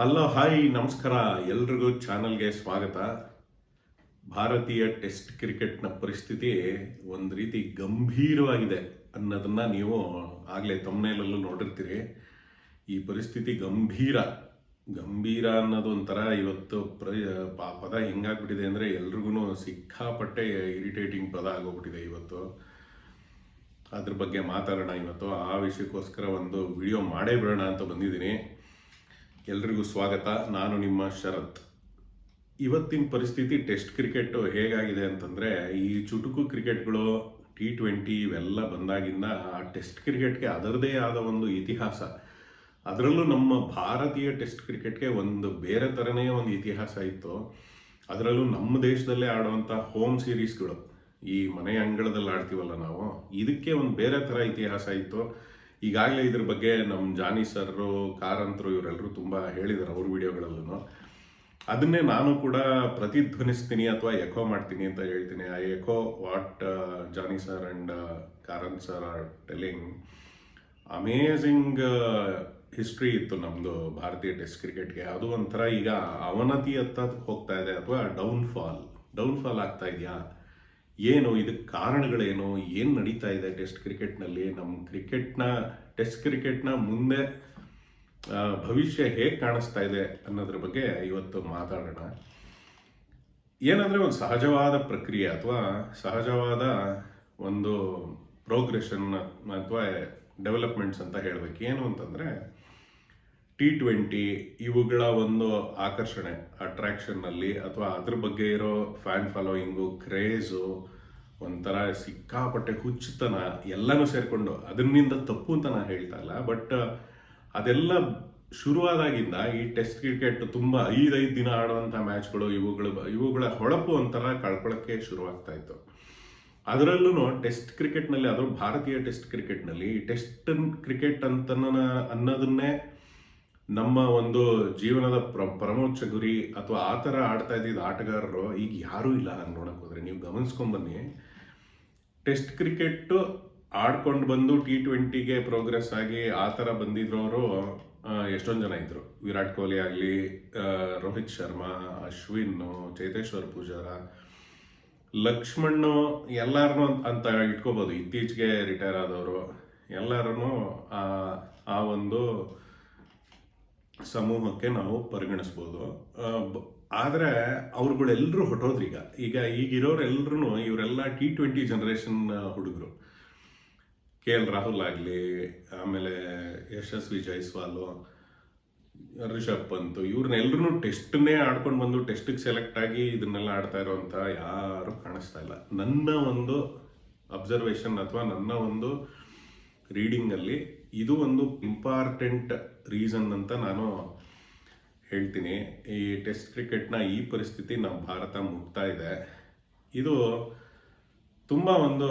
Hello hi ನಮಸ್ಕಾರ. ಎಲ್ರಿಗೂ ಚಾನಲ್ಗೆ ಸ್ವಾಗತ. ಭಾರತೀಯ ಟೆಸ್ಟ್ ಕ್ರಿಕೆಟ್ನ ಪರಿಸ್ಥಿತಿ ಒಂದು ರೀತಿ ಗಂಭೀರವಾಗಿದೆ ಅನ್ನೋದನ್ನು ನೀವು ಆಗಲೇ ತಮ್ಮನೇಲಲ್ಲೂ ನೋಡಿರ್ತೀರಿ. ಈ ಪರಿಸ್ಥಿತಿ ಗಂಭೀರ. ಗಂಭೀರ ಅನ್ನೋದು ಒಂಥರ ಇವತ್ತು ಪ್ರ ಪದ ಹೆಂಗಾಗ್ಬಿಟ್ಟಿದೆ ಅಂದರೆ ಎಲ್ರಿಗೂ ಸಿಕ್ಕಾಪಟ್ಟೆ ಇರಿಟೇಟಿಂಗ್ ಪದ ಆಗೋಗ್ಬಿಟ್ಟಿದೆ ಇವತ್ತು. ಅದ್ರ ಬಗ್ಗೆ ಮಾತಾಡೋಣ ಇವತ್ತು. ಆ ವಿಷಯಕ್ಕೋಸ್ಕರ ಒಂದು ವಿಡಿಯೋ ಮಾಡೇ ಬಿಡೋಣ ಅಂತ ಬಂದಿದ್ದೀನಿ. ಎಲ್ರಿಗೂ ಸ್ವಾಗತ. ನಾನು ನಿಮ್ಮ ಶರತ್. ಇವತ್ತಿನ ಪರಿಸ್ಥಿತಿ ಟೆಸ್ಟ್ ಕ್ರಿಕೆಟ್ ಹೇಗಾಗಿದೆ ಅಂತಂದ್ರೆ, ಈ ಚುಟುಕು ಕ್ರಿಕೆಟ್ಗಳು ಟಿ ಟ್ವೆಂಟಿ ಇವೆಲ್ಲ ಬಂದಾಗಿಂದ ಆ ಟೆಸ್ಟ್ ಕ್ರಿಕೆಟ್ಗೆ ಅದರದೇ ಆದ ಒಂದು ಇತಿಹಾಸ. ಅದರಲ್ಲೂ ನಮ್ಮ ಭಾರತೀಯ ಟೆಸ್ಟ್ ಕ್ರಿಕೆಟ್ಗೆ ಒಂದು ಬೇರೆ ಥರನೇ ಒಂದು ಇತಿಹಾಸ ಇತ್ತು. ಅದರಲ್ಲೂ ನಮ್ಮ ದೇಶದಲ್ಲೇ ಆಡುವಂಥ ಹೋಮ್ ಸೀರೀಸ್ಗಳು ಈ ಮನೆಯ ಅಂಗಳದಲ್ಲಿ ಆಡ್ತೀವಲ್ಲ ನಾವು, ಇದಕ್ಕೆ ಒಂದು ಬೇರೆ ಥರ ಇತಿಹಾಸ ಇತ್ತು. ಈಗಾಗಲೇ ಇದ್ರ ಬಗ್ಗೆ ನಮ್ಮ ಜಾನಿ ಸರ್ರು, ಕಾರಂತರು ಇವರೆಲ್ಲರೂ ತುಂಬ ಹೇಳಿದ್ದಾರೆ ಅವ್ರ ವಿಡಿಯೋಗಳಲ್ಲೂ ಅದನ್ನೇ ನಾನು ಕೂಡ ಪ್ರತಿಧ್ವನಿಸ್ತೀನಿ ಅಥವಾ ಎಕೋ ಮಾಡ್ತೀನಿ ಅಂತ ಹೇಳ್ತೀನಿ. ಆ echo what Jani sir and Karanth sir are telling amazing history ಇತ್ತು ನಮ್ಮದು ಭಾರತೀಯ ಟೆಸ್ಟ್ ಕ್ರಿಕೆಟ್ಗೆ ಅದು ಒಂಥರ ಈಗ ಅವನತಿ ಹತ್ತ ಹೋಗ್ತಾ ಇದೆ ಅಥವಾ ಡೌನ್ಫಾಲ್ ಡೌನ್ಫಾಲ್ ಆಗ್ತಾ ಇದೆಯಾ? ಏನು, ಇದಕ್ಕೆ ಕಾರಣಗಳೇನು, ಏನು ನಡೀತಾ ಇದೆ ಟೆಸ್ಟ್ ಕ್ರಿಕೆಟ್ನಲ್ಲಿ? ನಮ್ಮ ಕ್ರಿಕೆಟ್ನ, ಟೆಸ್ಟ್ ಕ್ರಿಕೆಟ್ನ ಮುಂದೆ ಭವಿಷ್ಯ ಹೇಗೆ ಕಾಣಿಸ್ತಾ ಇದೆ ಅನ್ನೋದ್ರ ಬಗ್ಗೆ ಇವತ್ತು ಮಾತಾಡೋಣ. ಏನಂದರೆ ಒಂದು ಸಹಜವಾದ ಪ್ರಕ್ರಿಯೆ ಅಥವಾ ಸಹಜವಾದ ಒಂದು ಪ್ರೋಗ್ರೆಷನ್ ಅಥವಾ ಡೆವಲಪ್ಮೆಂಟ್ಸ್ ಅಂತ ಹೇಳಬೇಕು. ಏನು ಅಂತಂದ್ರೆ ಟಿ ಟ್ವೆಂಟಿ ಇವುಗಳ ಒಂದು ಆಕರ್ಷಣೆ ಅಟ್ರಾಕ್ಷನ್ನಲ್ಲಿ ಅಥವಾ ಅದ್ರ ಬಗ್ಗೆ ಇರೋ ಫ್ಯಾನ್ ಫಾಲೋಯಿಂಗು ಕ್ರೇಜು ಒಂಥರ ಸಿಕ್ಕಾಪಟ್ಟೆ ಹುಚ್ಚುತನ ಎಲ್ಲನೂ ಸೇರಿಕೊಂಡು ಅದನ್ನಿಂದ ತಪ್ಪು ಅಂತ ನಾನು ಹೇಳ್ತಾ ಇಲ್ಲ. ಬಟ್ ಅದೆಲ್ಲ ಶುರುವಾದಾಗಿಂದ ಈ ಟೆಸ್ಟ್ ಕ್ರಿಕೆಟ್ ತುಂಬ ಐದೈದು ದಿನ ಆಡುವಂಥ ಮ್ಯಾಚ್ಗಳು ಇವುಗಳು ಇವುಗಳ ಹೊಳಪು ಒಂಥರ ಕಳ್ಕೊಳ್ಳೋಕ್ಕೆ ಶುರುವಾಗ್ತಾ ಇತ್ತು. ಅದರಲ್ಲೂ ಟೆಸ್ಟ್ ಕ್ರಿಕೆಟ್ನಲ್ಲಿ ಅದು ಭಾರತೀಯ ಟೆಸ್ಟ್ ಕ್ರಿಕೆಟ್ನಲ್ಲಿ ಟೆಸ್ಟ್ ಕ್ರಿಕೆಟ್ ಅಂತ ಅನ್ನೋದನ್ನೇ ನಮ್ಮ ಒಂದು ಜೀವನದ ಪ್ರ, ಪರಮೋಚ್ಚ ಗುರಿ ಅಥವಾ ಆ ಥರ ಆಡ್ತಾ ಇದ್ದಿದ್ದ ಆಟಗಾರರು ಈಗ ಯಾರೂ ಇಲ್ಲ ಹಂಗೆ ನೋಡೋಕೆ ಹೋದರೆ. ನೀವು ಗಮನಿಸ್ಕೊಂಬನ್ನಿ ಟೆಸ್ಟ್ ಕ್ರಿಕೆಟ್ ಆಡ್ಕೊಂಡು ಬಂದು ಟಿ ಟ್ವೆಂಟಿಗೆ ಪ್ರೋಗ್ರೆಸ್ ಆಗಿ ಆ ಥರ ಅವರು ಎಷ್ಟೊಂದು ಜನ ಇದ್ದರು ವಿರಾಟ್ ಕೊಹ್ಲಿ ಆಗಲಿ ರೋಹಿತ್ ಶರ್ಮಾ, ಅಶ್ವಿನ್, ಚೇತೇಶ್ವರ್ ಪೂಜಾರ, ಲಕ್ಷ್ಮಣ್ಣು, ಎಲ್ಲಾರನು ಅಂತ ಇಟ್ಕೋಬೋದು. ಇತ್ತೀಚೆಗೆ ರಿಟೈರ್ ಆದವರು ಎಲ್ಲರೂ ಆ ಒಂದು ಸಮೂಹಕ್ಕೆ ನಾವು ಪರಿಗಣಿಸ್ಬೋದು. ಆದರೆ ಅವ್ರುಗಳೆಲ್ಲರೂ ಹೊಟ್ಟೋದ್ರೀಗ ಈಗ ಈಗ ಈಗಿರೋರೆಲ್ಲರೂ ಇವರೆಲ್ಲ ಟಿ ಟ್ವೆಂಟಿ ಜನರೇಷನ್ ಹುಡುಗರು. ಕೆ ಎಲ್ ರಾಹುಲ್ ಆಗಲಿ, ಆಮೇಲೆ ಯಶಸ್ವಿ ಜೈಸ್ವಾಲ್, ರಿಷಬ್ ಪಂತ್ ಇವ್ರನ್ನೆಲ್ಲರೂ ಟೆಸ್ಟ್ನೇ ಆಡ್ಕೊಂಡು ಬಂದು ಟೆಸ್ಟಿಗೆ ಸೆಲೆಕ್ಟ್ ಆಗಿ ಇದನ್ನೆಲ್ಲ ಆಡ್ತಾ ಇರೋವಂಥ ಯಾರು ಕಾಣಿಸ್ತಾ ಇಲ್ಲ. ನನ್ನ ಒಂದು ಅಬ್ಸರ್ವೇಷನ್ ಅಥವಾ ನನ್ನ ಒಂದು ರೀಡಿಂಗಲ್ಲಿ ಇದು ಒಂದು ಇಂಪಾರ್ಟೆಂಟ್ ರೀಸನ್ ಅಂತ ನಾನು ಹೇಳ್ತೀನಿ. ಈ ಟೆಸ್ಟ್ ಕ್ರಿಕೆಟ್ನ ಈ ಪರಿಸ್ಥಿತಿ ನಮ್ಮ ಭಾರತ ಮುಗ್ತಾ ಇದೆ. ಇದು ತುಂಬ ಒಂದು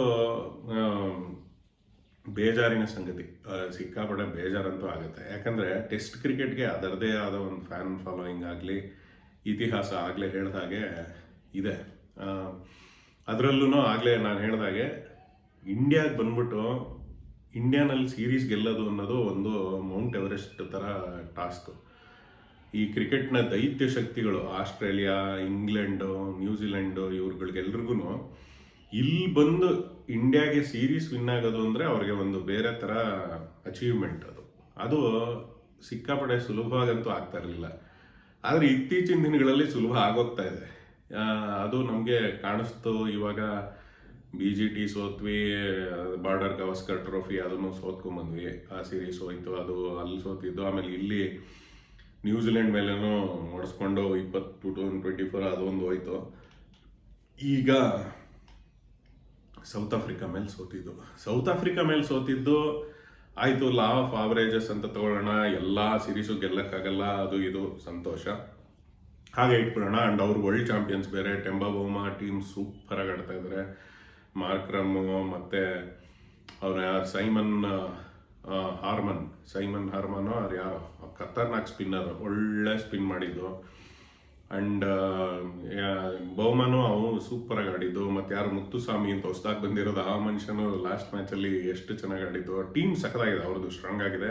ಬೇಜಾರಿನ ಸಂಗತಿ. ಸಿಕ್ಕಾಪಟ್ಟೆ ಬೇಜಾರಂತೂ ಆಗುತ್ತೆ. ಯಾಕಂದರೆ ಟೆಸ್ಟ್ ಕ್ರಿಕೆಟ್ಗೆ ಅದರದೇ ಆದ ಒಂದು ಫ್ಯಾನ್ ಫಾಲೋಯಿಂಗ್ ಆಗಲಿ, ಇತಿಹಾಸ ಆಗಲೇ ಹೇಳ್ದಾಗೆ ಇದೆ. ಅದರಲ್ಲೂ ಆಗಲೇ ನಾನು ಹೇಳ್ದಾಗೆ ಇಂಡಿಯಾಗೆ ಬಂದ್ಬಿಟ್ಟು ಇಂಡಿಯಾನಲ್ಲಿ ಸೀರೀಸ್ ಗೆಲ್ಲೋದು ಅನ್ನೋದು ಒಂದು ಮೌಂಟ್ ಎವರೆಸ್ಟ್ ಥರ ಟಾಸ್ಕ್ ಈ ಕ್ರಿಕೆಟ್ನ ದೈತ್ಯ ಶಕ್ತಿಗಳು ಆಸ್ಟ್ರೇಲಿಯಾ, ಇಂಗ್ಲೆಂಡು ನ್ಯೂಜಿಲೆಂಡು ಇವ್ರುಗಳಿಗೆಲ್ರಿಗೂ ಇಲ್ಲಿ ಬಂದು ಇಂಡಿಯಾಗೆ ಸೀರೀಸ್ ವಿನ್ ಆಗೋದು ಅಂದರೆ ಅವ್ರಿಗೆ ಒಂದು ಬೇರೆ ಥರ ಅಚೀವ್ಮೆಂಟ್ ಅದು. ಅದು ಸಿಕ್ಕಾಪಟ್ಟೆ ಸುಲಭವಾಗಂತೂ ಆಗ್ತಾ ಇರಲಿಲ್ಲ. ಆದರೆ ಇತ್ತೀಚಿನ ದಿನಗಳಲ್ಲಿ ಸುಲಭ ಆಗೋಗ್ತಾ ಇದೆ. ಅದು ನಮಗೆ ಕಾಣಿಸ್ತು ಇವಾಗ ಬಿ ಜಿ ಟಿ ಸೋತ್ವಿ ಬಾರ್ಡರ್ ಗವಸ್ಕರ್ ಟ್ರೋಫಿ ಅದನ್ನು ಸೋತ್ಕೊಂಬಂದ್ವಿ. ಆ ಸೀರೀಸ್ ಹೋಯ್ತು, ಅದು ಅಲ್ಲಿ ಸೋತಿದ್ದು. ಆಮೇಲೆ ಇಲ್ಲಿ ನ್ಯೂಜಿಲೆಂಡ್ ಮೇಲೇನೂ ಓಡಿಸ್ಕೊಂಡು ಇಪ್ಪತ್ತು ಟು ತೌಸಂಡ್ ಟ್ವೆಂಟಿ ಫೋರ್ ಅದೊಂದು ಹೋಯ್ತು. ಈಗ ಸೌತ್ ಆಫ್ರಿಕಾ ಮೇಲೆ ಸೋತಿದ್ದು. ಸೌತ್ ಆಫ್ರಿಕಾ ಮೇಲೆ ಸೋತಿದ್ದು, ಆಯಿತು ಲಾ ಆಫ್ ಆವರೇಜಸ್ ಅಂತ ತಗೊಳ್ಳೋಣ. ಎಲ್ಲ ಸೀರೀಸು ಗೆಲ್ಲಕ್ಕಾಗಲ್ಲ, ಅದು ಇದು, ಸಂತೋಷ. ಹಾಗೆ ಇಟ್ಬಿಡೋಣ. ಆ್ಯಂಡ್ ಅವ್ರು ವರ್ಲ್ಡ್ ಚಾಂಪಿಯನ್ಸ್ ಬೇರೆ ಟೆಂಬಾ ಬೋಮಾ ಟೀಮ್ ಸೂಪರಾಗಿ ಆಡ್ತಾ ಮಾರ್ಕ್ರಮ್ಮು ಮತ್ತೆ ಅವ್ರ ಯಾರು, ಸೈಮನ್ ಹಾರ್ಮನ್ ಸೈಮನ್ ಹಾರ್ಮನ್, ಅವ್ರು ಯಾರು ಖತರ್ನಾಕ್ ಸ್ಪಿನ್ನರ್ ಒಳ್ಳೆ ಸ್ಪಿನ್ ಮಾಡಿದ್ದು. ಅಂಡ್ ಬೌಮನು ಅವನು ಸೂಪರ್ ಆಗಿ ಆಡಿದ್ದು. ಮತ್ತೆ ಯಾರು ಮುತ್ತುಸ್ವಾಮಿ ಅಂತ ಹೊಸದಾಗಿ ಬಂದಿರೋದು, ಆ ಮನುಷ್ಯನು ಲಾಸ್ಟ್ ಮ್ಯಾಚಲ್ಲಿ ಎಷ್ಟು ಚೆನ್ನಾಗಿ ಆಡಿದ್ದು. ಟೀಮ್ ಸಖತ್ತಾಗಿದೆ, ಅವ್ರದ್ದು ಸ್ಟ್ರಾಂಗ್ ಆಗಿದೆ.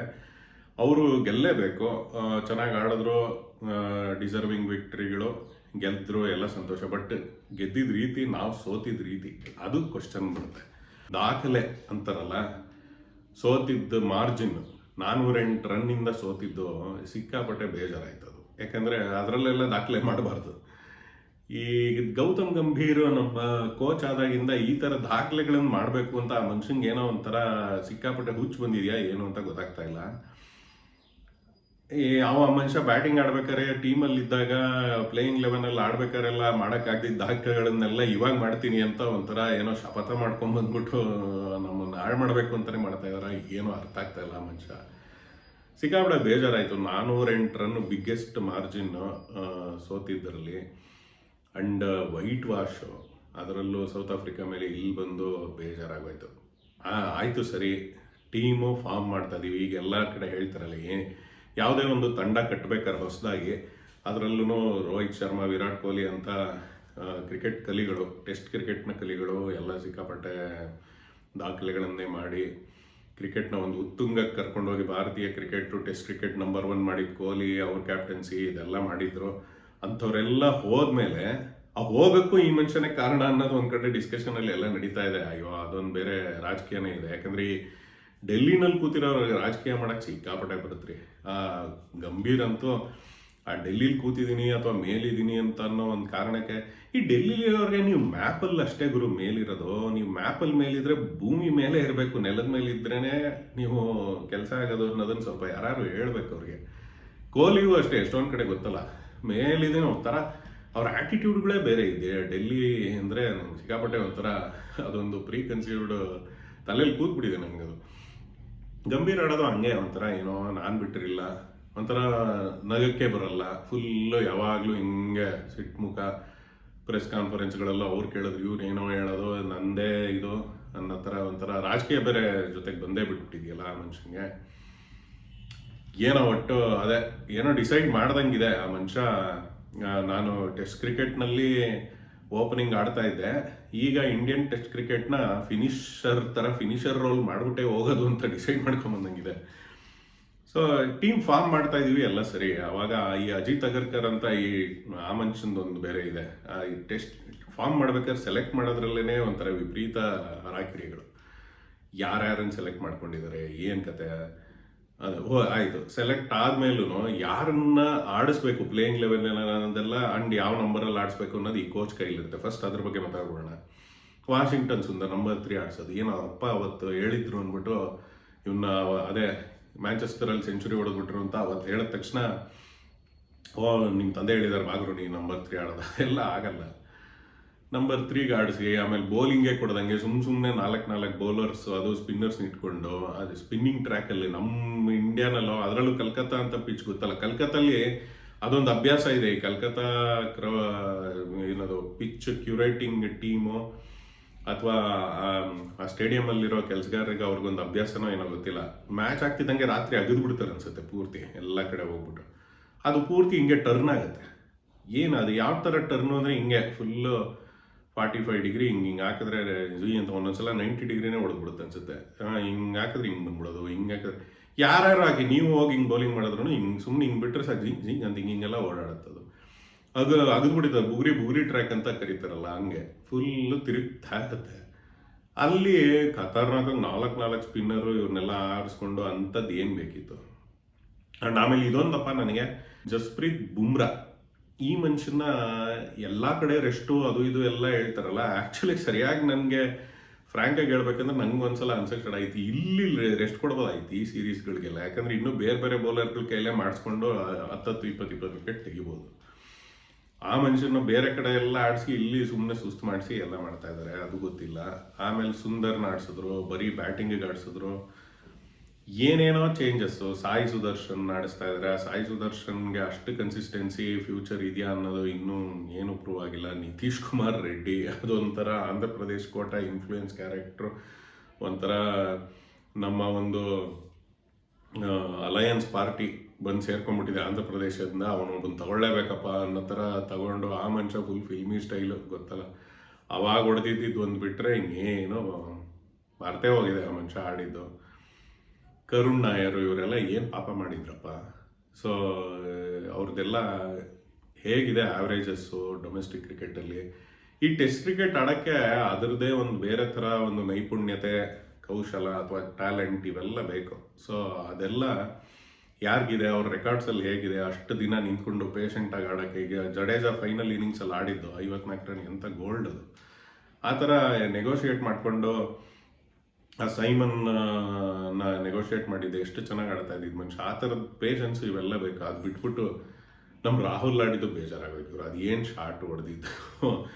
ಅವರು ಗೆಲ್ಲೇಬೇಕು. ಚೆನ್ನಾಗಿ ಆಡಿದ್ರು ಡಿಸರ್ವಿಂಗ್ ವಿಕ್ಟ್ರಿಗಳು ಗೆದ್ದರು ಎಲ್ಲ ಸಂತೋಷ ಬಟ್ ಗೆದ್ದಿದ ರೀತಿ, ನಾವು ಸೋತಿದ ರೀತಿ, ಅದು ಕ್ವಶನ್ ಬರುತ್ತೆ. ದಾಖಲೆ ಅಂತಾರಲ್ಲ, ಸೋತಿದ್ದ ಮಾರ್ಜಿನ್ ನಾನ್ನೂರೆಂಟು ರನ್ನಿಂದ ಸೋತಿದ್ದು ಸಿಕ್ಕಾಪಟ್ಟೆ ಬೇಜಾರಾಯ್ತು ಅದು ಯಾಕಂದರೆ ಅದರಲ್ಲೆಲ್ಲ ದಾಖಲೆ ಮಾಡಬಾರ್ದು. ಈ ಗೌತಮ್ ಗಂಭೀರ್ ನಮ್ಮ ಕೋಚ್ ಆದಾಗಿಂದ ಈ ಥರ ದಾಖಲೆಗಳನ್ನು ಮಾಡಬೇಕು ಅಂತ ಆ ಮನುಷ್ಯಂಗೆ ಏನೋ ಒಂಥರ ಸಿಕ್ಕಾಪಟ್ಟೆ ಹುಚ್ಚು ಬಂದಿದೆಯಾ, ಏನು ಅಂತ ಗೊತ್ತಾಗ್ತಾ ಇಲ್ಲ. ಅವ ಮನುಷ್ಯ ಬ್ಯಾಟಿಂಗ್ ಆಡ್ಬೇಕಾರೆ ಅಲ್ಲಿ ಇದ್ದಾಗ ಪ್ಲೇಯಿಂಗ್ ಲೆವೆನಲ್ಲಿ ಆಡ್ಬೇಕಾರೆಲ್ಲ ಮಾಡೋಕ್ಕಾಗ್ದಿದ್ದ ದಾಖಲೆಗಳನ್ನೆಲ್ಲ ಇವಾಗ ಮಾಡ್ತೀನಿ ಅಂತ ಒಂಥರ ಏನೋ ಶಪಥ ಮಾಡ್ಕೊಂಡ್ ಬಂದ್ಬಿಟ್ಟು ನಮ್ಮನ್ನು ಹಾಳು ಮಾಡಬೇಕು ಅಂತಾನೆ ಮಾಡ್ತಾ ಇದಾರ. ಏನೋ ಅರ್ಥ ಆಗ್ತಾ ಇಲ್ಲ ಮನುಷ್ಯ. ಸಿಕ್ಕಾಪಟ್ಟೆ ಬೇಜಾರಾಯಿತು. ನಾನ್ನೂರೆಂಟು ರನ್ ಬಿಗ್ಗೆಸ್ಟ್ ಮಾರ್ಜಿನ್ ಸೋತಿದ್ದರಲ್ಲಿ ಅಂಡ್ ವೈಟ್ ವಾಶ್ ಅದರಲ್ಲೂ ಸೌತ್ ಆಫ್ರಿಕಾ ಮೇಲೆ ಇಲ್ಲಿ ಬಂದು ಬೇಜಾರಾಗೋಯ್ತು. ಆಯಿತು ಸರಿ. ಟೀಮು ಫಾರ್ಮ್ ಮಾಡ್ತಾ ಇದೀವಿ. ಈಗ ಎಲ್ಲ ಕಡೆ ಹೇಳ್ತಾರಲ್ಲ ಯಾವುದೇ ಒಂದು ತಂಡ ಕಟ್ಟಬೇಕಾದ್ರೆ ಹೊಸದಾಗಿ ಅದರಲ್ಲೂ ರೋಹಿತ್ ಶರ್ಮಾ, ವಿರಾಟ್ ಕೊಹ್ಲಿ ಅಂತ ಕ್ರಿಕೆಟ್ ಕಲಿಗಳು ಟೆಸ್ಟ್ ಕ್ರಿಕೆಟ್ನ ಕಲಿಗಳು ಎಲ್ಲ ಸಿಕ್ಕಾಪಟ್ಟೆ ದಾಖಲೆಗಳನ್ನೇ ಮಾಡಿ ಕ್ರಿಕೆಟ್ನ ಒಂದು ಉತ್ತುಂಗಕ್ಕೆ ಕರ್ಕೊಂಡೋಗಿ ಭಾರತೀಯ cricket test cricket number one ಮಾಡಿದ ಕೊಹ್ಲಿ, ಅವ್ರ ಕ್ಯಾಪ್ಟನ್ಸಿ ಇದೆಲ್ಲ ಮಾಡಿದ್ರು. ಅಂಥವ್ರೆಲ್ಲ ಹೋದ್ಮೇಲೆ ಆ ಹೋಗೋಕ್ಕೂ ಈ ಮನುಷ್ಯನೇ ಕಾರಣ ಅನ್ನೋದು ಒಂದು ಕಡೆ ಡಿಸ್ಕಷನಲ್ಲಿ ಎಲ್ಲ ನಡೀತಾ ಇದೆ. ಅಯ್ಯೋ, ಅದೊಂದು ಬೇರೆ ರಾಜಕೀಯನೇ ಇದೆ. ಯಾಕಂದ್ರೆ ಈ ಡೆಲ್ಲಿನಲ್ಲಿ ಕೂತಿರೋರಿಗೆ ರಾಜಕೀಯ ಮಾಡಕ್ಕೆ ಸಿಕ್ಕಾಪಟ್ಟೆ ಬರುತ್ತ್ರಿ ಆ ಗಂಭೀರ್ ಅಂತೂ ಆ ಡೆಲ್ಲಿಲಿ ಕೂತಿದ್ದೀನಿ ಅಥವಾ ಮೇಲಿದ್ದೀನಿ ಅಂತ ಅನ್ನೋ ಒಂದು ಕಾರಣಕ್ಕೆ ಈ ಡೆಲ್ಲಿಲಿರೋರಿಗೆ ನೀವು ಮ್ಯಾಪಲ್ಲಿ ಅಷ್ಟೇ ಗುರು ಮೇಲಿರೋದು. ನೀವು ಮ್ಯಾಪಲ್ಲಿ ಮೇಲಿದ್ರೆ ಭೂಮಿ ಮೇಲೆ ಇರಬೇಕು, ನೆಲದ ಮೇಲೆ ಇದ್ರೇ ನೀವು ಕೆಲಸ ಆಗೋದು ಅನ್ನೋದನ್ನು ಸ್ವಲ್ಪ ಯಾರು ಹೇಳ್ಬೇಕು ಅವ್ರಿಗೆ. ಕೋಲಿಯೂ ಅಷ್ಟೇ, ಎಷ್ಟೊಂದು ಕಡೆ ಗೊತ್ತಲ್ಲ. ಮೇಲಿದ್ದೀನಿ ಒಂಥರ ಅವ್ರ ಆ್ಯಟಿಟ್ಯೂಡ್ಗಳೇ ಬೇರೆ ಇದೆ. ಡೆಲ್ಲಿ ಅಂದರೆ ನಂಗೆ ಸಿಕ್ಕಾಪಟ್ಟೆ ಒಂಥರ ಅದೊಂದು ಪ್ರೀ ಕನ್ಸೀವ್ಡ್ ತಲೆಯಲ್ಲಿ ಕೂತ್ಬಿಟ್ಟಿದೆ ನನಗೆ ಅದು ಗಂಭೀರ ಆಡೋದು ಹಂಗೆ, ಒಂಥರ ಏನೋ ನಾನು ಬಿಟ್ಟಿರಲಿಲ್ಲ. ಒಂಥರ ನಗಕ್ಕೆ ಬರಲ್ಲ. ಫುಲ್ಲು ಯಾವಾಗಲೂ ಹಿಂಗೆ ಸಿಟ್ ಮುಖ ಪ್ರೆಸ್ ಕಾನ್ಫರೆನ್ಸ್ಗಳೆಲ್ಲ ಅವ್ರು ಕೇಳಿದ್ರು, ಇವ್ರು ಏನೋ ಹೇಳೋದು, ನಂದೇ ಇದು ನನ್ನ ಥರ ಒಂಥರ ರಾಜಕೀಯ ಬೇರೆ ಜೊತೆಗೆ ಬಂದೇ ಬಿಟ್ಬಿಟ್ಟಿದೆಯಲ್ಲ ಆ ಮನುಷ್ಯನಿಗೆ. ಏನೋ ಒಟ್ಟು ಅದೇ, ಏನೋ ಡಿಸೈಡ್ ಮಾಡ್ದಂಗಿದೆ ಆ ಮನುಷ್ಯ. ನಾನು ಟೆಸ್ಟ್ ಕ್ರಿಕೆಟ್ನಲ್ಲಿ ಓಪನಿಂಗ್ ಆಡ್ತಾ ಇದ್ದೆ. ಈಗ ಇಂಡಿಯನ್ ಟೆಸ್ಟ್ ಕ್ರಿಕೆಟ್ನ ಫಿನಿಷರ್ ಥರ ಫಿನಿಷರ್ ರೋಲ್ ಮಾಡ್ಬಿಟ್ಟೆ ಹೋಗೋದು ಅಂತ ಡಿಸೈಡ್ ಮಾಡ್ಕೊಂಬಂದಂಗಿದೆ ಸೊ ಟೀಮ್ ಫಾರ್ಮ್ ಮಾಡ್ತಾ ಇದೀವಿ ಎಲ್ಲ ಸರಿ. ಅವಾಗ ಈ ಅಜಿತ್ ಅಗರ್ಕರ್ ಅಂತ ಈ ಆ ಒಂದು ಬೇರೆ ಇದೆ. ಈ ಟೆಸ್ಟ್ ಫಾರ್ಮ್ ಮಾಡ್ಬೇಕಾದ್ರೆ ಸೆಲೆಕ್ಟ್ ಮಾಡೋದ್ರಲ್ಲೇ ಒಂಥರ ವಿಪರೀತ ಹರಾಕಿರಿಗಳು. ಯಾರ್ಯಾರನ್ನು ಸೆಲೆಕ್ಟ್ ಮಾಡ್ಕೊಂಡಿದ್ದಾರೆ, ಏನ್ ಕತೆ? ಅದು ಓ ಆಯ್ತು. ಸೆಲೆಕ್ಟ್ ಆದ್ಮೇಲೂ ಯಾರನ್ನ ಆಡಿಸ್ಬೇಕು ಪ್ಲೇಯಿಂಗ್ ಲೆವೆಲ್ ಅನ್ನೋದೆಲ್ಲ ಅಂಡ್ ಯಾವ ನಂಬರಲ್ಲಿ ಆಡಿಸ್ಬೇಕು ಅನ್ನೋದು ಈ ಕೋಚ್ ಕೈಲಿರುತ್ತೆ. ಫಸ್ಟ್ ಅದ್ರ ಬಗ್ಗೆ ಮಾತಾಡ್ಬೋಣ ವಾಷಿಂಗ್ಟನ್ ಸುಂದರ್ ನಂಬರ್ ತ್ರೀ ಆಡಿಸೋದು. ಏನೋ ಅಪ್ಪ ಅವತ್ತು ಹೇಳಿದ್ರು ಅಂದ್ಬಿಟ್ಟು ಇವನ್ನ ಅದೇ ಮ್ಯಾಂಚೆಸ್ಟರಲ್ಲಿ ಸೆಂಚುರಿ ಹೊಡೆದ್ಬಿಟ್ರು ಅಂತ ಅವತ್ತು ಹೇಳಿದ ತಕ್ಷಣ, ಓ, ನಿಮ್ ತಂದೆ ಹೇಳಿದಾರೆ, ಬಾಗ್ರು, ನೀ ನಂಬರ್ ತ್ರೀ ಆಡೋದು. ಎಲ್ಲ ಆಗಲ್ಲ. ನಂಬರ್ ತ್ರೀ ಗಾರ್ಡ್ಸ್ಗೆ ಆಮೇಲೆ ಬೌಲಿಂಗೇ ಕೊಡ್ದಂಗೆ ಸುಮ್ ಸುಮ್ಮನೆ ನಾಲ್ಕು ನಾಲ್ಕು ಬೌಲರ್ಸ್ ಅದು ಸ್ಪಿನ್ನರ್ಸ್ ಇಟ್ಕೊಂಡು, ಅದು ಸ್ಪಿನ್ನಿಂಗ್ ಟ್ರ್ಯಾಕಲ್ಲಿ ನಮ್ಮ ಇಂಡಿಯಾನಲ್ಲೋ ಅದರಲ್ಲೂ ಕಲ್ಕತ್ತಾ ಅಂತ ಪಿಚ್ ಗೊತ್ತಲ್ಲ. ಕಲ್ಕತ್ತಲ್ಲಿ ಅದೊಂದು ಅಭ್ಯಾಸ ಇದೆ. ಈ ಕಲ್ಕತ್ತಾ ಕ್ರ ಏನದು ಪಿಚ್ ಕ್ಯೂರೇಟಿಂಗ್ ಟೀಮು ಅಥವಾ ಆ ಸ್ಟೇಡಿಯಂ ಅಲ್ಲಿರೋ ಕೆಲಸಗಾರರಿಗೆ ಅವ್ರಿಗೊಂದು ಅಭ್ಯಾಸನೋ ಏನೋ ಗೊತ್ತಿಲ್ಲ. ಮ್ಯಾಚ್ ಆಗ್ತಿದ್ದಂಗೆ ರಾತ್ರಿ ಅಗದು ಬಿಡ್ತಾರೆ ಅನ್ಸುತ್ತೆ ಪೂರ್ತಿ, ಎಲ್ಲ ಕಡೆ ಹೋಗ್ಬಿಟ್ಟು. ಅದು ಪೂರ್ತಿ ಹಿಂಗೆ ಟರ್ನ್ ಆಗುತ್ತೆ. ಏನು ಅದು ಯಾವ ಥರ ಟರ್ನು ಅಂದರೆ ಹಿಂಗೆ ಫುಲ್ಲು ಫಾರ್ಟಿ ಫೈವ್ ಡಿಗ್ರಿ ಹಿಂಗೆ ಹಿಂಗೆ ಹಾಕಿದ್ರೆ ಜುಯಿ ಅಂತ ಒಂದೊಂದ್ಸಲ ನೈಂಟಿ ಡಿಗ್ರಿನೇ ಹೊಡೆದ್ಬಿಡುತ್ತೆ ಅನ್ಸುತ್ತೆ. ಹಿಂಗೆ ಹಾಕಿದ್ರೆ ಹಿಂಗೆ ಬಂದ್ಬಿಡೋದು, ಹಿಂಗೆ ಹಾಕಿದ್ರೆ ಯಾರ್ಯಾರು ಹಾಕಿ ನೀವು ಹೋಗಿ ಹಿಂಗೆ ಬೌಲಿಂಗ್ ಮಾಡಿದ್ರು ಹಿಂಗೆ ಸುಮ್ಮನೆ ಹಿಂಗೆ ಬಿಟ್ಟರೆ ಸಾಕು ಜಿಂಗ್ ಜಿಂಗ್ ಅಂತ ಹಿಂಗೆ ಹಿಂಗೆಲ್ಲ ಓಡಾಡುತ್ತದು ಅದು. ಅಗದ್ಬಿಟ್ಟಿದೆ ಬುಗುರಿ ಬುಗುರಿ ಟ್ರ್ಯಾಕ್ ಅಂತ ಕರೀತಾರಲ್ಲ ಹಂಗೆ, ಫುಲ್ಲು ತಿರುಗ್ತಾ ಇರುತ್ತೆ ಅಲ್ಲಿ ಖತರ್ನಾಕ್ ನಾಲ್ಕು ನಾಲ್ಕು ಸ್ಪಿನ್ನರು ಇವ್ರನ್ನೆಲ್ಲ ಆರಿಸ್ಕೊಂಡು ಅಂಥದ್ದು ಏನು ಬೇಕಿತ್ತು? ಆ್ಯಂಡ್ ಆಮೇಲೆ ಇದೊಂದಪ್ಪ ನನಗೆ ಜಸ್ಪ್ರೀತ್ ಬುಮ್ರಾ. ಈ ಮನುಷ್ಯನ ಎಲ್ಲ ಕಡೆ ರೆಸ್ಟು ಅದು ಇದು ಎಲ್ಲ ಹೇಳ್ತಾರಲ್ಲ ಆ್ಯಕ್ಚುಲಿ ಸರಿಯಾಗಿ ನನಗೆ ಫ್ರ್ಯಾಂಕಾಗಿ ಹೇಳ್ಬೇಕಂದ್ರೆ ನಂಗೆ ಒಂದ್ಸಲ ಅನ್ಸಕ್ಕೆ ಆಯ್ತು. ಇಲ್ಲಿ ರೆಸ್ಟ್ ಕೊಡ್ಬೋದಾಯ್ತು ಈ ಸೀರೀಸ್ಗಳಿಗೆಲ್ಲ ಯಾಕಂದ್ರೆ ಇನ್ನೂ ಬೇರೆ ಬೇರೆ ಬೌಲರ್ಗಳ ಕೈಲೇ ಮಾಡಿಸ್ಕೊಂಡು ಹತ್ತತ್ತು, ಇಪ್ಪತ್ತು ಇಪ್ಪತ್ತು ವಿಕೆಟ್ ತೆಗಿಬೋದು. ಆ ಮನುಷ್ಯನ ಬೇರೆ ಕಡೆ ಎಲ್ಲ ಆಡಿಸಿ ಇಲ್ಲಿ ಸುಮ್ಮನೆ ಸುಸ್ತು ಮಾಡಿಸಿ ಎಲ್ಲ ಮಾಡ್ತಾ ಇದ್ದಾರೆ ಅದು ಗೊತ್ತಿಲ್ಲ. ಆಮೇಲೆ ಸುಂದರ್ನ ಆಡಿಸಿದ್ರು, ಬರೀ ಬ್ಯಾಟಿಂಗಿಗೆ ಆಡಿಸಿದ್ರು. ಏನೇನೋ ಚೇಂಜಸ್ಸು ಸಾಯಿ ಸುದರ್ಶನ್ ನಡೆಸ್ತಾ ಇದ್ದಾರೆ ಸಾಯಿ ಸುದರ್ಶನ್ಗೆ ಅಷ್ಟು ಕನ್ಸಿಸ್ಟೆನ್ಸಿ ಫ್ಯೂಚರ್ ಇದೆಯಾ ಅನ್ನೋದು ಇನ್ನೂ ಏನು ಪ್ರೂವ್ ಆಗಿಲ್ಲ. ನಿತೀಶ್ ಕುಮಾರ್ ರೆಡ್ಡಿ ಅದೊಂಥರ Andhra Pradesh quota influence character ಒಂಥರ ನಮ್ಮ ಒಂದು ಅಲಯನ್ಸ್ ಪಾರ್ಟಿ ಬಂದು ಸೇರ್ಕೊಂಡ್ಬಿಟ್ಟಿದೆ ಆಂಧ್ರ ಪ್ರದೇಶದಿಂದ. ಅವನು ಒಬ್ಬನ ತಗೊಳ್ಳೇಬೇಕಪ್ಪ ಅನ್ನೋ ಥರ ತಗೊಂಡು ಆ ಮನುಷ್ಯ ಫುಲ್ ಫಿಲ್ಮಿ ಸ್ಟೈಲು ಗೊತ್ತಲ್ಲ. ಅವಾಗ ಹೊಡೆದಿದ್ದು ಒಂದು ಬಿಟ್ಟರೆ ಇನ್ನೇನೋ ಮರ್ತೇ ಹೋಗಿದೆ ಆ ಮನುಷ್ಯ ಆಡಿದ್ದು. ಕರುಣ್ ನಾಯರು ಇವರೆಲ್ಲ ಏನು ಪಾಪ ಮಾಡಿದ್ರಪ್ಪ? ಸೊ ಅವ್ರದ್ದೆಲ್ಲ ಹೇಗಿದೆ ಆವ್ರೇಜಸ್ಸು ಡೊಮೆಸ್ಟಿಕ್ ಕ್ರಿಕೆಟಲ್ಲಿ ಈ ಟೆಸ್ಟ್ ಕ್ರಿಕೆಟ್ ಆಡೋಕ್ಕೆ ಅದರದ್ದೇ ಒಂದು ಬೇರೆ ಥರ ಒಂದು ನೈಪುಣ್ಯತೆ, ಕೌಶಲ ಅಥವಾ ಟ್ಯಾಲೆಂಟ್ ಇವೆಲ್ಲ ಬೇಕು. ಸೊ ಅದೆಲ್ಲ ಯಾರಿಗಿದೆ, ಅವ್ರ ರೆಕಾರ್ಡ್ಸಲ್ಲಿ ಹೇಗಿದೆ? ಅಷ್ಟು ದಿನ ನಿಂತ್ಕೊಂಡು ಪೇಷಂಟಾಗಿ ಆಡೋಕ್ಕೆ ಈಗ ಜಡೇಜಾ ಫೈನಲ್ ಇನ್ನಿಂಗ್ಸಲ್ಲಿ ಆಡಿದ್ದು ಐವತ್ನಾಲ್ಕು ರನ್ ಎಂಥ ಗೋಲ್ಡ್ ಅದು. ಆ ಥರ ನೆಗೋಷಿಯೇಟ್ ಮಾಡಿಕೊಂಡು ಆ ಸೈಮನ್ನ ನೆಗೋಷಿಯೇಟ್ ಮಾಡಿದ್ದೆ. ಎಷ್ಟು ಚೆನ್ನಾಗಿ ಆಡ್ತಾ ಇದ್ದಿದ್ದು ಮನುಷ್ಯ. ಆ ಥರದ ಪೇಷನ್ಸ್ ಇವೆಲ್ಲ ಬೇಕು? ಅದು ಬಿಟ್ಬಿಟ್ಟು ನಮ್ಮ ರಾಹುಲ್ ಆಡಿದ್ದು ಬೇಜಾರಾಗೋಯ್ತು ಅದು ಏನು ಶಾರ್ಟ್ ಹೊಡೆದಿದ್ದು?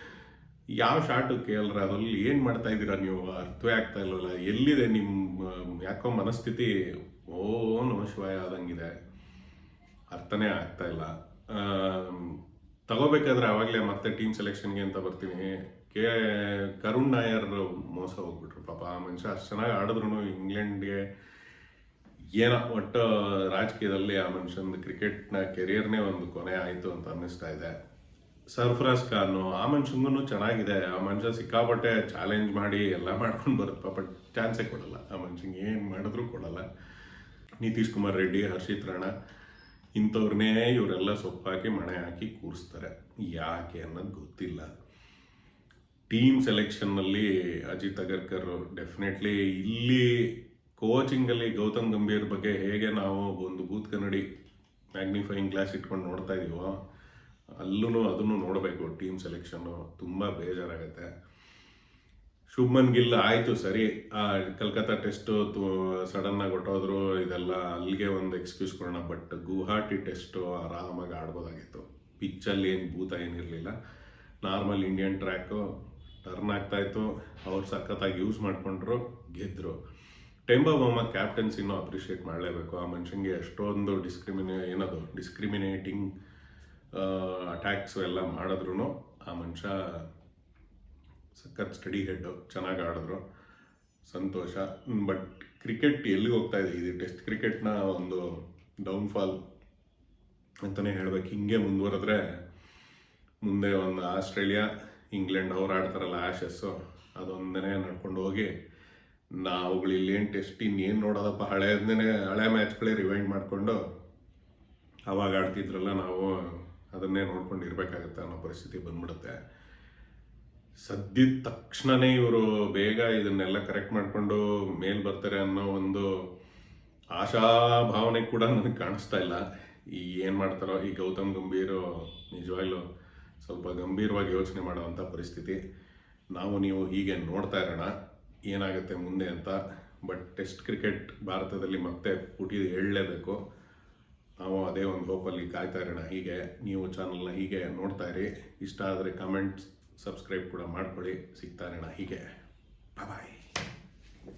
ಯಾವ ಶಾರ್ಟು ಕೆ ಎಲ್ ರಾಹುಲ್? ಏನು ಮಾಡ್ತಾ ಇದ್ದೀರಾ ನೀವು? ಅರ್ಥವೇ ಆಗ್ತಾ ಇಲ್ವಲ್ಲ. ಎಲ್ಲಿದೆ ನಿಮ್ಮ ಯಾಕೋ ಮನಸ್ಥಿತಿ? ಓ ನಮ ಶಿವಾಯ ಆದಂಗಿದೆ. ಅರ್ಥನೇ ಆಗ್ತಾ ಇಲ್ಲ. ತಗೋಬೇಕಾದ್ರೆ ಆವಾಗಲೇ ಮತ್ತೆ ಟೀಮ್ ಸೆಲೆಕ್ಷನ್ಗೆ ಅಂತ ಬರ್ತೀನಿ. ಕೆ ಕರುಣ್ ನಾಯರ್ ಮೋಸ ಹೋಗ್ಬಿಟ್ರು. ಪಾಪ ಆ ಮನುಷ್ಯ ಅಷ್ಟು ಚೆನ್ನಾಗಿ ಆಡಿದ್ರು ಇಂಗ್ಲೆಂಡ್ಗೆ ಏನೋ ಒಟ್ಟು ರಾಜಕೀಯದಲ್ಲಿ ಆ ಮನುಷ್ಯನ ಕ್ರಿಕೆಟ್ನ ಕೆರಿಯರ್ನೇ ಒಂದು ಕೊನೆ ಆಯಿತು ಅಂತ ಅನ್ನಿಸ್ತಾ ಇದೆ. ಸರ್ಫರಾಜ್ ಖಾನು ಆ ಮನುಷ್ಯಂಗೂ ಚೆನ್ನಾಗಿದೆ. ಆ ಮನುಷ್ಯ ಸಿಕ್ಕಾಪಟ್ಟೆ ಚಾಲೆಂಜ್ ಮಾಡಿ ಎಲ್ಲ ಮಾಡ್ಕೊಂಡು ಬರುತ್ತೆ ಪಾಪ ಚಾನ್ಸೇ ಕೊಡಲ್ಲ. ಆ ಮನುಷ್ಯಂಗೆ ಏನು ಮಾಡಿದ್ರು ಕೊಡಲ್ಲ. ನಿತೀಶ್ ಕುಮಾರ್ ರೆಡ್ಡಿ, ಹರ್ಷಿತ್ ರಾಣ ಇಂಥವ್ರನ್ನೇ ಇವರೆಲ್ಲ ಸೊಪ್ಪಾಕಿ, ಮಣೆ ಹಾಕಿ ಕೂರಿಸ್ತಾರೆ. ಯಾಕೆ ಅನ್ನೋದು ಗೊತ್ತಿಲ್ಲ. ಟೀಮ್ ಸೆಲೆಕ್ಷನ್ನಲ್ಲಿ ಅಜಿತ್ ಅಗರ್ಕರ್ ಡೆಫಿನೆಟ್ಲಿ ಇಲ್ಲಿ ಕೋಚಿಂಗಲ್ಲಿ ಗೌತಮ್ ಗಂಭೀರ್ ಬಗ್ಗೆ ಹೇಗೆ ನಾವು ಒಂದು ಬೂತ್ ಕನ್ನಡಿ ಮ್ಯಾಗ್ನಿಫೈಯಿಂಗ್ ಗ್ಲಾಸ್ ಇಟ್ಕೊಂಡು ನೋಡ್ತಾ ಇದೀವೋ ಅಲ್ಲೂ ಅದನ್ನು ನೋಡಬೇಕು. ಟೀಮ್ ಸೆಲೆಕ್ಷನ್ನು ತುಂಬ ಬೇಜಾರಾಗುತ್ತೆ. ಶುಭ್ಮನ್ ಗಿಲ್ ಆಯಿತು, ಸರಿ. ಆ ಕಲ್ಕತ್ತಾ ಟೆಸ್ಟು ಸಡನ್ ಆಗಿ ಹೊಟ್ಟೋದ್ರು ಇದೆಲ್ಲ ಅಲ್ಲಿಗೆ ಒಂದು ಎಕ್ಸ್ಕ್ಯೂಸ್ ಕೊಡೋಣ. ಬಟ್ ಗುವಾಹಟಿ ಟೆಸ್ಟು ಆರಾಮಾಗಿ ಆಡ್ಬೋದಾಗಿತ್ತು. ಪಿಚ್ಚಲ್ಲಿ ಏನು ಭೂತ ಏನಿರಲಿಲ್ಲ. ನಾರ್ಮಲ್ ಇಂಡಿಯನ್ ಟ್ರ್ಯಾಕು ಟರ್ನ್ ಆಗ್ತಾ ಇತ್ತು ಅವ್ರು ಸಖತ್ತಾಗಿ ಯೂಸ್ ಮಾಡಿಕೊಂಡ್ರು ಗೆದ್ದರು ಟೆಂಬಾ ಮೊಹಮ್ಮ ಕ್ಯಾಪ್ಟನ್ಸಿನೂ ಅಪ್ರಿಷಿಯೇಟ್ ಮಾಡಲೇಬೇಕು. ಆ ಮನುಷ್ಯನಿಗೆ ಎಷ್ಟೊಂದು ಡಿಸ್ಕ್ರಿಮಿನೇ ಏನದು ಡಿಸ್ಕ್ರಿಮಿನೇಟಿಂಗ್ ಅಟ್ಯಾಕ್ಸು ಎಲ್ಲ ಮಾಡಿದ್ರು ಆ ಮನುಷ್ಯ ಸಖತ್ ಸ್ಟಡಿ ಹೆಡ್ಡು ಚೆನ್ನಾಗಿ ಆಡಿದ್ರು. ಸಂತೋಷ. ಬಟ್ ಕ್ರಿಕೆಟ್ ಎಲ್ಲಿಗೆ ಹೋಗ್ತಾ ಇದೆ? ಇದು ಟೆಸ್ಟ್ ಕ್ರಿಕೆಟ್ನ ಒಂದು ಡೌನ್ಫಾಲ್ ಅಂತಲೇ ಹೇಳ್ಬೇಕು. ಹಿಂಗೆ ಮುಂದುವರೆದ್ರೆ ಮುಂದೆ ಒಂದು ಆಸ್ಟ್ರೇಲಿಯಾ ಇಂಗ್ಲೆಂಡ್ ಅವ್ರು ಆಡ್ತಾರಲ್ಲ ಆ್ಯಶಸ್ಸು ಅದೊಂದನೇ ನಡ್ಕೊಂಡು ಹೋಗಿ ನಾವುಗಳು ಇಲ್ಲೇನು ಟೆಸ್ಟ್ ಇನ್ನೇನು ನೋಡೋದಪ್ಪ ಹಳೆಯದನ್ನೇ ಹಳೆ ಮ್ಯಾಚ್ಗಳೇ ರಿವೈಂಡ್ ಮಾಡಿಕೊಂಡು ಅವಾಗ ಆಡ್ತಿದ್ರಲ್ಲ ನಾವು ಅದನ್ನೇ ನೋಡ್ಕೊಂಡು ಇರಬೇಕಾಗತ್ತೆ ಅನ್ನೋ ಪರಿಸ್ಥಿತಿ ಬಂದ್ಬಿಡುತ್ತೆ. ಸದ್ಯದ ತಕ್ಷಣನೇ ಇವರು ಬೇಗ ಇದನ್ನೆಲ್ಲ ಕರೆಕ್ಟ್ ಮಾಡಿಕೊಂಡು ಮೇಲ್ ಬರ್ತಾರೆ ಅನ್ನೋ ಒಂದು ಆಶಾಭಾವನೆ ಕೂಡ ನನಗೆ ಕಾಣಿಸ್ತಾ ಇಲ್ಲ. ಈ ಏನು ಮಾಡ್ತಾರೋ, ಈ ಗೌತಮ್ ಗಂಭೀರ್ ನಿಜವಾಗ್ಲೂ ಸ್ವಲ್ಪ ಗಂಭೀರವಾಗಿ ಯೋಚನೆ ಮಾಡುವಂಥ ಪರಿಸ್ಥಿತಿ. ನಾವು ನೀವು ಹೀಗೆ ನೋಡ್ತಾ ಇರೋಣ, ಏನಾಗುತ್ತೆ ಮುಂದೆ ಅಂತ. ಬಟ್ ಟೆಸ್ಟ್ ಕ್ರಿಕೆಟ್ ಭಾರತದಲ್ಲಿ ಮತ್ತೆ ಪುಟಿ ಹೇಳಲೇಬೇಕು. ನಾವು ಅದೇ ಒಂದು ಹೋಪಲ್ಲಿ ಕಾಯ್ತಾ ಇರೋಣ. ಹೀಗೆ ನೀವು ಚಾನಲ್ನ ಹೀಗೆ ನೋಡ್ತಾ ಇರಿ. ಇಷ್ಟ ಆದರೆ ಕಮೆಂಟ್ ಸಬ್ಸ್ಕ್ರೈಬ್ ಕೂಡ ಮಾಡ್ಕೊಳ್ಳಿ. ಸಿಗ್ತಾ ಇರೋಣ ಹೀಗೆ. ಬಾಯ್